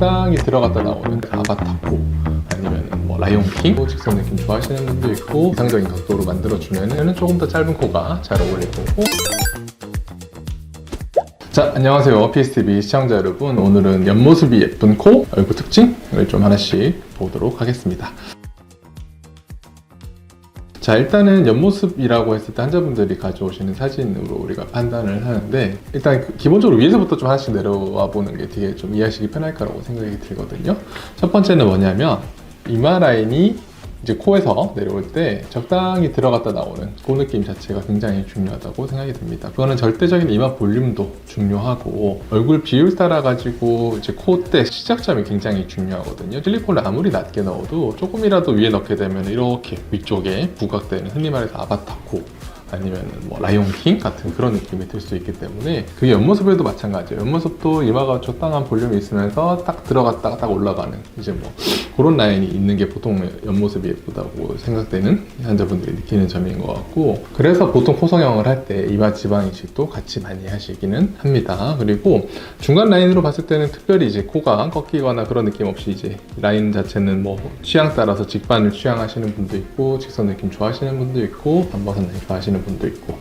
적당히 들어갔다 나오는 아바타코 아니면 뭐 라이온킹 직선 느낌 좋아하시는 분도 있고 이상적인 각도로 만들어주면 조금 더 짧은 코가 잘 어울릴 거고 자, 안녕하세요. PSTV 시청자 여러분. 오늘은 옆모습이 예쁜 코, 얼굴 특징을 좀 하나씩 보도록 하겠습니다. 자, 일단은 옆모습이라고 했을 때 환자분들이 가져오시는 사진으로 우리가 판단을 하는데, 일단 그 기본적으로 위에서부터 좀 하나씩 내려와 보는 게 되게 좀 이해하시기 편할 거라고 생각이 들거든요. 첫 번째는 뭐냐면, 이마 라인이 이제 코에서 내려올 때 적당히 들어갔다 나오는 그 느낌 자체가 굉장히 중요하다고 생각이 듭니다. 그거는 절대적인 이마 볼륨도 중요하고 얼굴 비율 따라 가지고 이제 콧대 시작점이 굉장히 중요하거든요. 실리콘을 아무리 낮게 넣어도 조금이라도 위에 넣게 되면 이렇게 위쪽에 부각되는 흔히 말해서 아바타 코 아니면 뭐 라이온킹 같은 그런 느낌이 들 수 있기 때문에 그게 옆모습에도 마찬가지예요. 옆모습도 이마가 적당한 볼륨이 있으면서 딱 들어갔다가 딱 올라가는 이제 뭐 그런 라인이 있는 게 보통 옆모습이 예쁘다고 생각되는 환자분들이 느끼는 점인 것 같고 그래서 보통 코성형을 할 때 이마 지방 이식도 같이 많이 하시기는 합니다. 그리고 중간 라인으로 봤을 때는 특별히 이제 코가 꺾이거나 그런 느낌 없이 이제 라인 자체는 뭐 취향 따라서 직반을 취향하시는 분도 있고 직선 느낌 좋아하시는 분도 있고 반버섯 라인 좋아하시는 분도 있고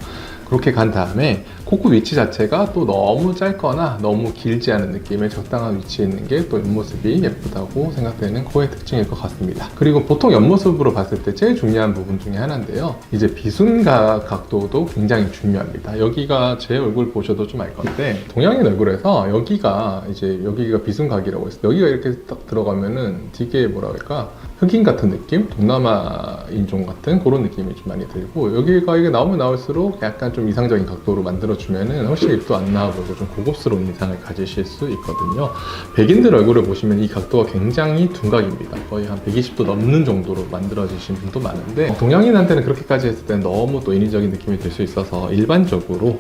그렇게 간 다음에 코끝 위치 자체가 또 너무 짧거나 너무 길지 않은 느낌의 적당한 위치에 있는 게 또 옆모습이 예쁘다고 생각되는 코의 특징일 것 같습니다. 그리고 보통 옆모습으로 봤을 때 제일 중요한 부분 중에 하나인데요. 이제 비순각 각도도 굉장히 중요합니다. 여기가 제 얼굴 보셔도 좀 알 건데 동양인 얼굴에서 여기가 이제 여기가 비순각이라고 했어요. 여기가 이렇게 딱 들어가면은 되게 뭐라 할까 흑인 같은 느낌, 동남아 인종 같은 그런 느낌이 좀 많이 들고 여기가 이게 나오면 나올수록 약간 좀 이상적인 각도로 만들어 주면은 훨씬 입도 안 나와 보이고 좀 고급스러운 인상을 가지실 수 있거든요. 백인들 얼굴을 보시면 이 각도가 굉장히 둔각입니다. 거의 한 120도 넘는 정도로 만들어지신 분도 많은데 동양인한테는 그렇게까지 했을 때는 너무 또 인위적인 느낌이 들 수 있어서 일반적으로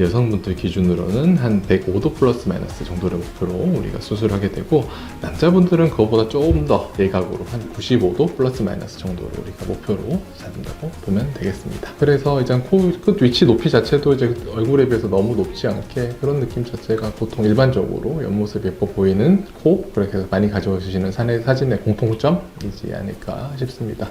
여성분들 기준으로는 한 105도 플러스 마이너스 정도를 목표로 우리가 수술하게 되고 남자분들은 그거보다 조금 더 예각으로 한 95도 플러스 마이너스 정도를 우리가 목표로 잡는다고 보면 되겠습니다. 그래서 이제 코끝 위치 높이 자체도 이제 얼굴에 비해서 너무 높지 않게 그런 느낌 자체가 보통 일반적으로 옆모습 예뻐 보이는 코 그렇게 해서 많이 가져오시는 사진의 공통점이지 않을까 싶습니다.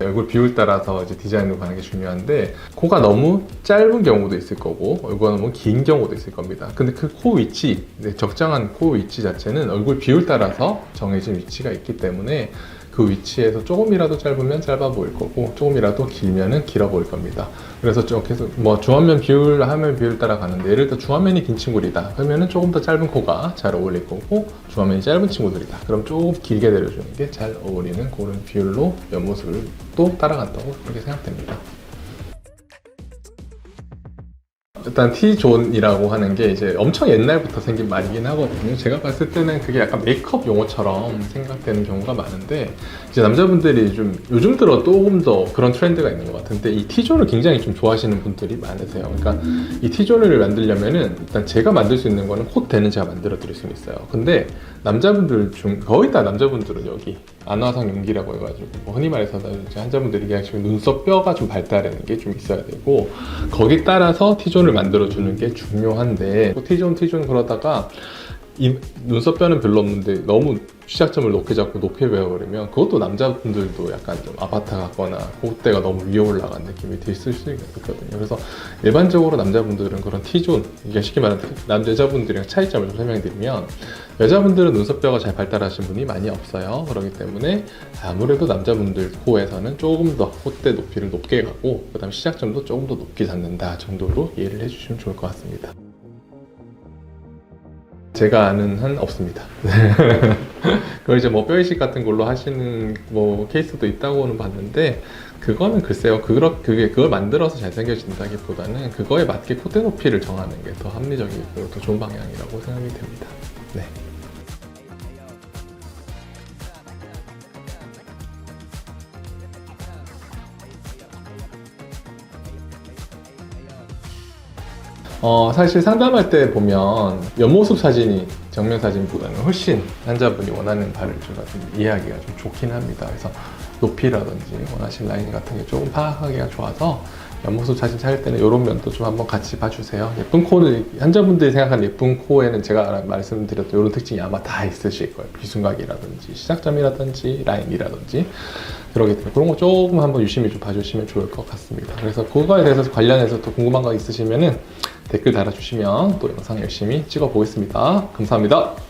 얼굴 비율 따라서 이제 디자인으로 가는 게 중요한데 코가 너무 짧은 경우도 있을 거고 얼굴가 너무 긴 경우도 있을 겁니다. 근데 그 코 위치, 네, 적정한 코 위치 자체는 얼굴 비율 따라서 정해진 위치가 있기 때문에 그 위치에서 조금이라도 짧으면 짧아 보일 거고 조금이라도 길면은 길어 보일 겁니다. 그래서 좀 계속 뭐 중안면 비율, 하면 비율 따라 가는데 예를 들어 중안면이 긴 친구들이다. 그러면은 조금 더 짧은 코가 잘 어울릴 거고 중안면이 짧은 친구들이다. 그럼 조금 길게 내려주는 게 잘 어울리는 그런 비율로 옆모습을 또 따라간다고 그렇게 생각됩니다. 일단 T존이라고 하는 게 이제 엄청 옛날부터 생긴 말이긴 하거든요. 제가 봤을 때는 그게 약간 메이크업 용어처럼 생각되는 경우가 많은데 이제 남자분들이 좀 요즘 들어 조금 더 그런 트렌드가 있는 것 같은데 이 T존을 굉장히 좀 좋아하시는 분들이 많으세요. 그러니까 이 T존을 만들려면은 일단 제가 만들 수 있는 거는 콧대는 제가 만들어 드릴 수는 있어요. 근데 남자분들 중 거의 다 남자분들은 여기 안화상 용기라고 해가지고 뭐 흔히 말해서 이제 환자분들이 얘기하시면 눈썹 뼈가 좀 발달하는 게 좀 있어야 되고 거기 따라서 T존을 만들 어 주는 게 중요한데 또 T존 T존 그러다가 이 눈썹 뼈는 별로 없는데 너무 시작점을 높게 잡고 높게 배워버리면 그것도 남자분들도 약간 좀 아바타 같거나 콧대가 너무 위에 올라간 느낌이 들수 있거든요. 그래서 일반적으로 남자분들은 그런 T존, 이게 쉽게 말하면 남자분들이랑 차이점을 좀 설명드리면 여자분들은 눈썹뼈가 잘 발달하신 분이 많이 없어요. 그렇기 때문에 아무래도 남자분들 코에서는 조금 더 콧대 높이를 높게 가고 그다음 시작점도 조금 더 높게 잡는다 정도로 이해를 해주시면 좋을 것 같습니다. 제가 아는 한 없습니다. 그걸 이제 뭐 뼈이식 같은 걸로 하시는 뭐 케이스도 있다고는 봤는데 그거는 글쎄요. 그거 그게 그걸 만들어서 잘생겨진다기보다는 그거에 맞게 콧대 높이를 정하는 게 더 합리적이고 더 좋은 방향이라고 생각이 됩니다. 네. 어, 사실 상담할 때 보면 옆모습 사진이 정면 사진보다는 훨씬 환자분이 원하는 바를 제가 좀 이해하기가 좀 좋긴 합니다. 그래서 높이라든지 원하시는 라인 같은 게 조금 파악하기가 좋아서 옆모습 사진 찾을 때는 이런 면도 좀 한번 같이 봐주세요. 예쁜 코는 환자분들이 생각하는 예쁜 코에는 제가 말씀드렸던 이런 특징이 아마 다 있으실 거예요. 비순각이라든지 시작점이라든지 라인이라든지 그러기 때문에 그런 거 조금 한번 유심히 좀 봐주시면 좋을 것 같습니다. 그래서 그거에 대해서 관련해서 또 궁금한 거 있으시면은 댓글 달아주시면 또 영상 열심히 찍어 보겠습니다. 감사합니다.